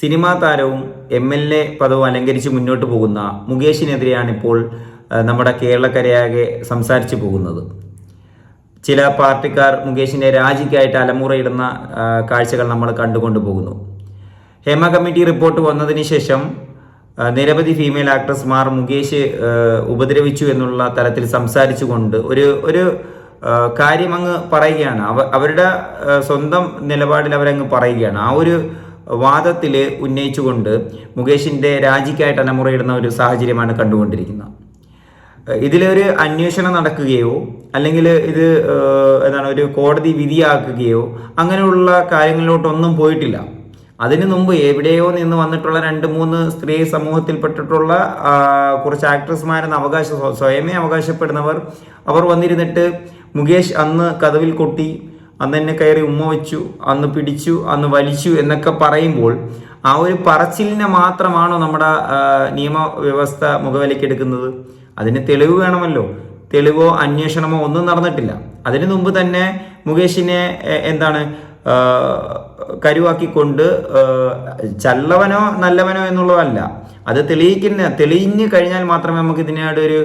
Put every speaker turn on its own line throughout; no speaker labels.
Cinema താരവും M L A പദവും അലങ്കരിച്ച് മുന്നോട്ട് പോകുന്ന മുകേഷിനെതിരെയാണ് ഇപ്പോൾ നമ്മുടെ കേരളക്കരയാകെ സംസാരിച്ചു പോകുന്നത്. ചില പാർട്ടിക്കാർ മുകേഷിന്റെ രാജിക്കായിട്ട് അലമുറയിടുന്ന കാഴ്ചകൾ നമ്മൾ കണ്ടുകൊണ്ടു പോകുന്നു. ഹേമ കമ്മിറ്റി റിപ്പോർട്ട് വന്നതിന് ശേഷം നിരവധി ഫീമെയിൽ ആക്ട്രസ്മാർ മുകേഷ് ഉപദ്രവിച്ചു എന്നുള്ള തലത്തിൽ സംസാരിച്ചുകൊണ്ട് ഒരു ഒരു കാര്യം അങ്ങ് പറയുകയാണ്. അവ അവരുടെ സ്വന്തം നിലപാടിൽ അവരങ്ങ് പറയുകയാണ്. ആ ഒരു വാദത്തിൽ ഉന്നയിച്ചുകൊണ്ട് മുകേഷിന്റെ രാജിക്കായിട്ട് അനമുറയിടുന്ന ഒരു സാഹചര്യമാണ് കണ്ടുകൊണ്ടിരിക്കുന്നത്. ഇതിലൊരു അന്വേഷണം നടക്കുകയോ അല്ലെങ്കിൽ ഇത് എന്താണ് ഒരു കോടതി വിധിയാക്കുകയോ അങ്ങനെയുള്ള കാര്യങ്ങളിലോട്ടൊന്നും പോയിട്ടില്ല. അതിനു മുമ്പ് എവിടെയോ നിന്ന് വന്നിട്ടുള്ള രണ്ട് മൂന്ന് സ്ത്രീ സമൂഹത്തിൽപ്പെട്ടിട്ടുള്ള കുറച്ച് ആക്ട്രസ്മാരെന്ന് അവകാശ സ്വയമേ അവകാശപ്പെടുന്നവർ അവർ വന്നിരുന്നിട്ട് മുകേഷ് അന്ന് കഥവിൽ കൊട്ടി അന്ന് എന്നെ കയറി ഉമ്മ വെച്ചു അന്ന് പിടിച്ചു അന്ന് വലിച്ചു എന്നൊക്കെ പറയുമ്പോൾ ആ ഒരു പറച്ചിലിനെ മാത്രമാണോ നമ്മുടെ നിയമവ്യവസ്ഥ മുഖവിലക്കെടുക്കുന്നത് അതിന് തെളിവ് വേണമല്ലോ. തെളിവോ അന്വേഷണമോ ഒന്നും നടന്നിട്ടില്ല. അതിനു മുമ്പ് തന്നെ മുകേഷിനെ എന്താണ് കരുവാക്കിക്കൊണ്ട് ചല്ലവനോ നല്ലവനോ എന്നുള്ളതല്ല. അത് തെളിയിക്കുന്ന തെളിഞ്ഞു കഴിഞ്ഞാൽ മാത്രമേ നമുക്ക് ഇതിനോട് ഒരു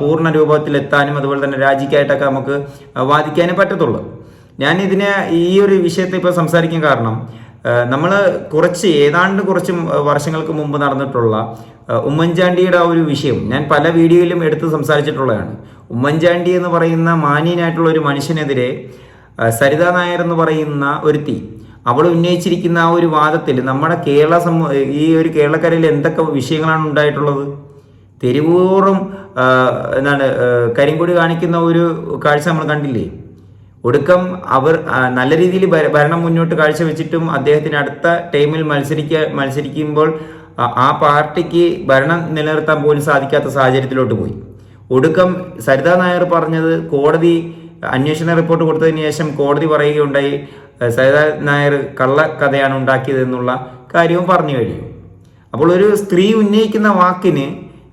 പൂർണ രൂപത്തിലെത്താനും അതുപോലെ തന്നെ രാജിക്കായിട്ടൊക്കെ നമുക്ക് വാദിക്കാനും പറ്റത്തുള്ളൂ. ഞാൻ ഇതിനെ ഈ ഒരു വിഷയത്തെ ഇപ്പോൾ സംസാരിക്കാൻ കാരണം നമ്മൾ കുറച്ച് ഏതാണ്ട് കുറച്ച് വർഷങ്ങൾക്ക് മുമ്പ് നടന്നിട്ടുള്ള ഉമ്മൻചാണ്ടിയുടെ ആ ഒരു വിഷയം ഞാൻ പല വീഡിയോയിലും എടുത്ത് സംസാരിച്ചിട്ടുള്ളതാണ്. ഉമ്മൻചാണ്ടി എന്ന് പറയുന്ന മാന്യനായിട്ടുള്ള ഒരു മനുഷ്യനെതിരെ സരിതാ നായർ എന്ന് പറയുന്ന ഒരുത്തി അവൾ ഉന്നയിച്ചിരിക്കുന്ന ആ ഒരു വാദത്തിൽ നമ്മുടെ കേരള സമൂ ഈ ഒരു കേരളക്കരയിൽ എന്തൊക്കെ വിഷയങ്ങളാണ് ഉണ്ടായിട്ടുള്ളത്? തെരുവോറും എന്താണ് കരിങ്കൊടി കാണിക്കുന്ന ഒരു കാഴ്ച നമ്മൾ കണ്ടില്ലേ? ഒടുക്കം അവർ നല്ല രീതിയിൽ ഭര- ഭരണം മുന്നോട്ട് കാഴ്ചവെച്ചിട്ടും അദ്ദേഹത്തിന് അടുത്ത ടൈമിൽ മത്സരിക്ക മത്സരിക്കുമ്പോൾ ആ- പാർട്ടിക്ക് ഭരണം നിലനിർത്താൻ പോലും സാധിക്കാത്ത സാഹചര്യത്തിലോട്ട് പോയി. ഒടുക്കം സരിതാ നായർ പറഞ്ഞത് കോടതി അന്വേഷണ റിപ്പോർട്ട് കൊടുത്തതിന് ശേഷം കോടതി പറയുകയുണ്ടായി സരിതാ നായർ കള്ളക്കഥയാണ് ഉണ്ടാക്കിയത് എന്നുള്ള കാര്യവും പറഞ്ഞു കഴിഞ്ഞു. അപ്പോൾ ഒരു സ്ത്രീ ഉന്നയിക്കുന്ന വാക്കിന്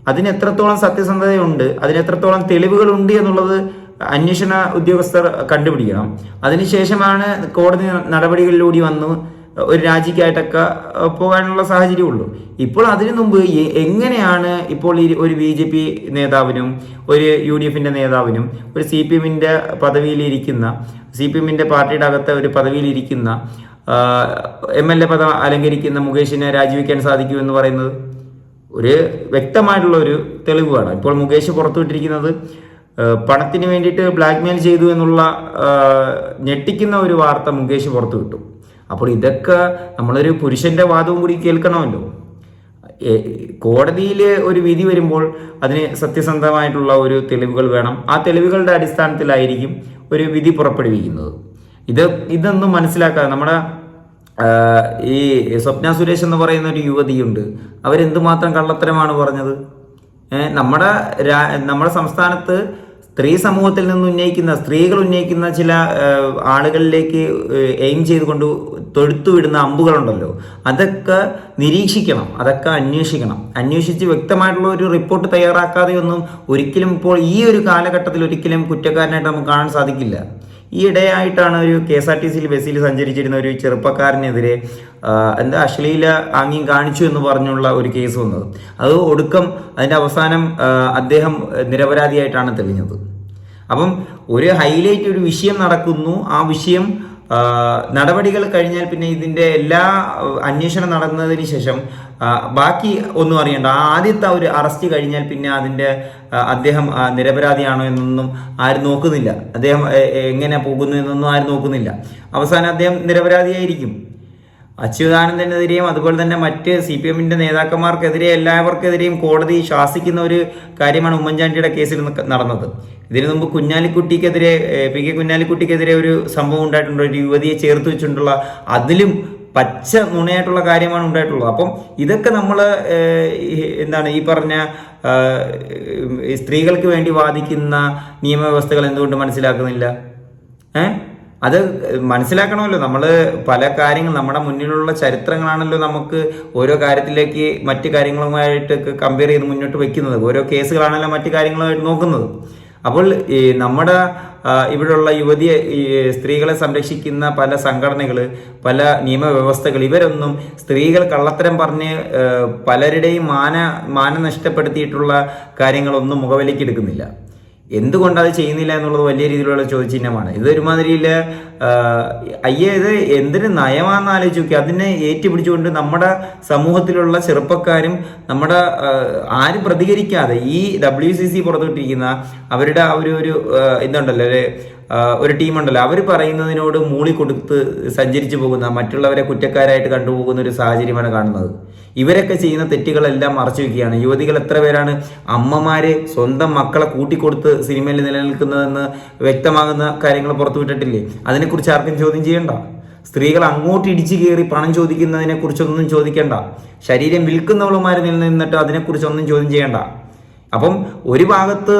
അതിന് എത്രത്തോളം സത്യസന്ധതയുണ്ട് അതിന് എത്രത്തോളം തെളിവുകളുണ്ട് എന്നുള്ളത് അന്വേഷണ ഉദ്യോഗസ്ഥർ കണ്ടുപിടിക്കണം. അതിനുശേഷമാണ് കോടതി നടപടികളിലൂടെ വന്ന് ഒരു രാജിക്കായിട്ടൊക്കെ പോകാനുള്ള സാഹചര്യമുള്ളൂ. ഇപ്പോൾ അതിനു മുമ്പ് എങ്ങനെയാണ് ഇപ്പോൾ ഈ ഒരു ബി ജെ പി നേതാവിനും ഒരു യു ഡി എഫിന്റെ നേതാവിനും ഒരു സി പി എമ്മിന്റെ പദവിയിലിരിക്കുന്ന സി പി എമ്മിന്റെ പാർട്ടിയുടെ അകത്ത് ഒരു പദവിയിലിരിക്കുന്ന എം എൽ എ പദം അലങ്കരിക്കുന്ന മുകേഷിനെ രാജിവെക്കാൻ സാധിക്കൂ എന്ന് പറയുന്നത് ഒരു വ്യക്തമായിട്ടുള്ള ഒരു തെളിവാണ്. ഇപ്പോൾ മുകേഷ് പുറത്തുവിട്ടിരിക്കുന്നത് പണത്തിന് വേണ്ടിയിട്ട് ബ്ലാക്ക്മെയിൽ ചെയ്തു എന്നുള്ള ഞെട്ടിക്കുന്ന ഒരു വാർത്ത മുകേഷ് പുറത്തുവിട്ടു അപ്പോൾ ഇതൊക്കെ നമ്മളൊരു പുരുഷന്റെ വാദവും കൂടി കേൾക്കണമല്ലോ. കോടതിയിൽ ഒരു വിധി വരുമ്പോൾ അതിന് സത്യസന്ധമായിട്ടുള്ള ഒരു തെളിവുകൾ വേണം. ആ തെളിവുകളുടെ അടിസ്ഥാനത്തിലായിരിക്കും ഒരു വിധി പുറപ്പെടുവിക്കുന്നത്. ഇത് ഇതൊന്നും മനസ്സിലാക്കാതെ നമ്മുടെ ഈ സ്വപ്ന സുരേഷ് എന്ന് പറയുന്ന ഒരു യുവതിയുണ്ട്. അവരെന്തുമാത്രം കള്ളത്തരമാണ് പറഞ്ഞത്? നമ്മുടെ നമ്മുടെ സംസ്ഥാനത്ത് സ്ത്രീ സമൂഹത്തിൽ നിന്ന് ഉന്നയിക്കുന്ന സ്ത്രീകൾ ഉന്നയിക്കുന്ന ചില ആളുകളിലേക്ക് എയിം ചെയ്തുകൊണ്ട് തൊഴുത്തുവിടുന്ന അമ്പുകളുണ്ടല്ലോ. അതൊക്കെ നിരീക്ഷിക്കണം. അതൊക്കെ അന്വേഷിക്കണം. അന്വേഷിച്ച് വ്യക്തമായിട്ടുള്ള ഒരു റിപ്പോർട്ട് തയ്യാറാക്കാതെയൊന്നും ഒരിക്കലും ഇപ്പോൾ ഈ ഒരു കാലഘട്ടത്തിൽ ഒരിക്കലും കുറ്റക്കാരനായിട്ട് നമുക്ക് കാണാൻ സാധിക്കില്ല. ഈ ഇടയായിട്ടാണ് ഒരു കെ എസ് ആർ ടി സിയിൽ ബസ്സിൽ സഞ്ചരിച്ചിരുന്ന ഒരു ചെറുപ്പക്കാരനെതിരെ എന്താ അശ്ലീല ആംഗ്യം കാണിച്ചു എന്ന് പറഞ്ഞുള്ള ഒരു കേസ് വന്നത്. അത് ഒടുക്കം അതിന്റെ അവസാനം അദ്ദേഹം നിരപരാധിയായിട്ടാണ് തെളിഞ്ഞത്. അപ്പം ഒരു ഹൈലൈറ്റ് ഒരു വിഷയം നടക്കുന്നു. ആ വിഷയം നടപടികൾ കഴിഞ്ഞാൽ പിന്നെ ഇതിന്റെ എല്ലാ അന്വേഷണം നടന്നതിന് ശേഷം ബാക്കി ഒന്നും അറിയണ്ട. ആദ്യത്തെ ഒരു അറസ്റ്റ് കഴിഞ്ഞാൽ പിന്നെ അതിന്റെ അദ്ദേഹം നിരപരാധിയാണോ എന്നൊന്നും ആരും നോക്കുന്നില്ല. അദ്ദേഹം എങ്ങനെ പോകുന്നു എന്നൊന്നും ആരും നോക്കുന്നില്ല. അവസാനം അദ്ദേഹം നിരപരാധിയായിരിക്കും. അച്യുതാനന്ദനെതിരെയും അതുപോലെ തന്നെ മറ്റ് സി പി എമ്മിന്റെ നേതാക്കന്മാർക്കെതിരെ എല്ലാവർക്കെതിരെയും കോടതി ശാസിക്കുന്ന ഒരു കാര്യമാണ് ഉമ്മൻചാണ്ടിയുടെ കേസിൽ നടന്നത്. ഇതിനു മുമ്പ് കുഞ്ഞാലിക്കുട്ടിക്കെതിരെ പി കെ കുഞ്ഞാലിക്കുട്ടിക്കെതിരെ ഒരു സംഭവം ഉണ്ടായിട്ടുണ്ട്. ഒരു യുവതിയെ ചേർത്ത് വെച്ചിട്ടുള്ള അതിലും പച്ച നുണയായിട്ടുള്ള കാര്യമാണ് ഉണ്ടായിട്ടുള്ളത്. അപ്പം ഇതൊക്കെ നമ്മൾ എന്താണ് ഈ പറഞ്ഞ സ്ത്രീകൾക്ക് വേണ്ടി വാദിക്കുന്ന നിയമവ്യവസ്ഥകൾ എന്തുകൊണ്ട് മനസ്സിലാക്കുന്നില്ല? ഏ? അത് മനസ്സിലാക്കണമല്ലോ. നമ്മൾ പല കാര്യങ്ങൾ നമ്മുടെ മുന്നിലുള്ള ചരിത്രങ്ങളാണല്ലോ നമുക്ക് ഓരോ കാര്യത്തിലേക്ക് മറ്റു കാര്യങ്ങളുമായിട്ട് കമ്പയർ ചെയ്ത് മുന്നോട്ട് വെക്കുന്നത്. ഓരോ കേസുകളാണല്ലോ മറ്റു കാര്യങ്ങളുമായിട്ട് നോക്കുന്നത്. അപ്പോൾ നമ്മുടെ ഇവിടെയുള്ള യുവതി സ്ത്രീകളെ സംരക്ഷിക്കുന്ന പല സംഘടനകൾ പല നിയമവ്യവസ്ഥകൾ ഇവരൊന്നും സ്ത്രീകൾ കള്ളത്തരം പറഞ്ഞ് പലരുടെയും മാന മാനം നഷ്ടപ്പെടുത്തിയിട്ടുള്ള കാര്യങ്ങളൊന്നും മുഖവിലേക്ക് എടുക്കുന്നില്ല. എന്തുകൊണ്ട് അത് ചെയ്യുന്നില്ല എന്നുള്ളത് വലിയ രീതിയിലുള്ള ചോദ്യചിഹ്നമാണ്. ഇത് ഒരുമാതിരിയിൽ അയ്യേ ഇത് എന്തിന് നയമാണെന്ന് ആലോചിച്ച് നോക്കി അതിനെ ഏറ്റുപിടിച്ചുകൊണ്ട് നമ്മുടെ സമൂഹത്തിലുള്ള ചെറുപ്പക്കാരും നമ്മുടെ ആരും പ്രതികരിക്കാതെ ഈ ഡബ്ല്യു സി സി പുറത്തുവിട്ടിരിക്കുന്ന അവരുടെ ആ ഒരു ഒരു എന്തുണ്ടല്ലോ ഒരു ഒരു ടീമുണ്ടല്ലോ. അവർ പറയുന്നതിനോട് മൂളി കൊടുത്ത് സഞ്ചരിച്ചു പോകുന്ന മറ്റുള്ളവരെ കുറ്റക്കാരായിട്ട് കണ്ടുപോകുന്ന ഒരു സാഹചര്യമാണ് കാണുന്നത്. ഇവരൊക്കെ ചെയ്യുന്ന തെറ്റുകളെല്ലാം മറച്ചു വെക്കുകയാണ്. യുവതികൾ എത്ര പേരാണ് അമ്മമാരെ സ്വന്തം മക്കളെ കൂട്ടിക്കൊടുത്ത് സിനിമയിൽ നിലനിൽക്കുന്നതെന്ന് വ്യക്തമാകുന്ന കാര്യങ്ങൾ പുറത്തുവിട്ടിട്ടില്ലേ അതിനെക്കുറിച്ച് ആർക്കും ചോദ്യം ചെയ്യണ്ട. സ്ത്രീകൾ അങ്ങോട്ട് ഇടിച്ചു കയറി പണം ചോദിക്കുന്നതിനെ കുറിച്ചൊന്നും ചോദിക്കേണ്ട. ശരീരം വിൽക്കുന്നവളുമാരിൽ നിലനിന്നിട്ട് അതിനെക്കുറിച്ചൊന്നും ചോദ്യം ചെയ്യണ്ട. അപ്പം ഒരു ഭാഗത്ത്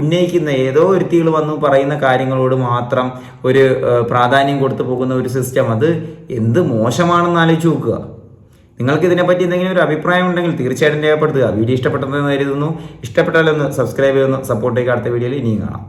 ഉന്നയിക്കുന്ന ഏതോ ഒരുത്തികൾ വന്ന് പറയുന്ന കാര്യങ്ങളോട് മാത്രം ഒരു പ്രാധാന്യം കൊടുത്തു പോകുന്ന ഒരു സിസ്റ്റം അത് എന്ത് മോശമാണെന്ന് ആലോചിച്ച് നോക്കുക. നിങ്ങൾക്ക് ഇതിനെപ്പറ്റി എന്തെങ്കിലും ഒരു അഭിപ്രായം ഉണ്ടെങ്കിൽ തീർച്ചയായിട്ടും രേഖപ്പെടുത്തുക. വീഡിയോ ഇഷ്ടപ്പെട്ടെന്ന് കരുതുന്നു. ഇഷ്ടപ്പെട്ടാലൊന്ന് സബ്സ്ക്രൈബ് ചെയ്യുന്നു സപ്പോർട്ട് ചെയ്യുക. അടുത്ത വീഡിയോയിൽ ഇനിയും കാണാം.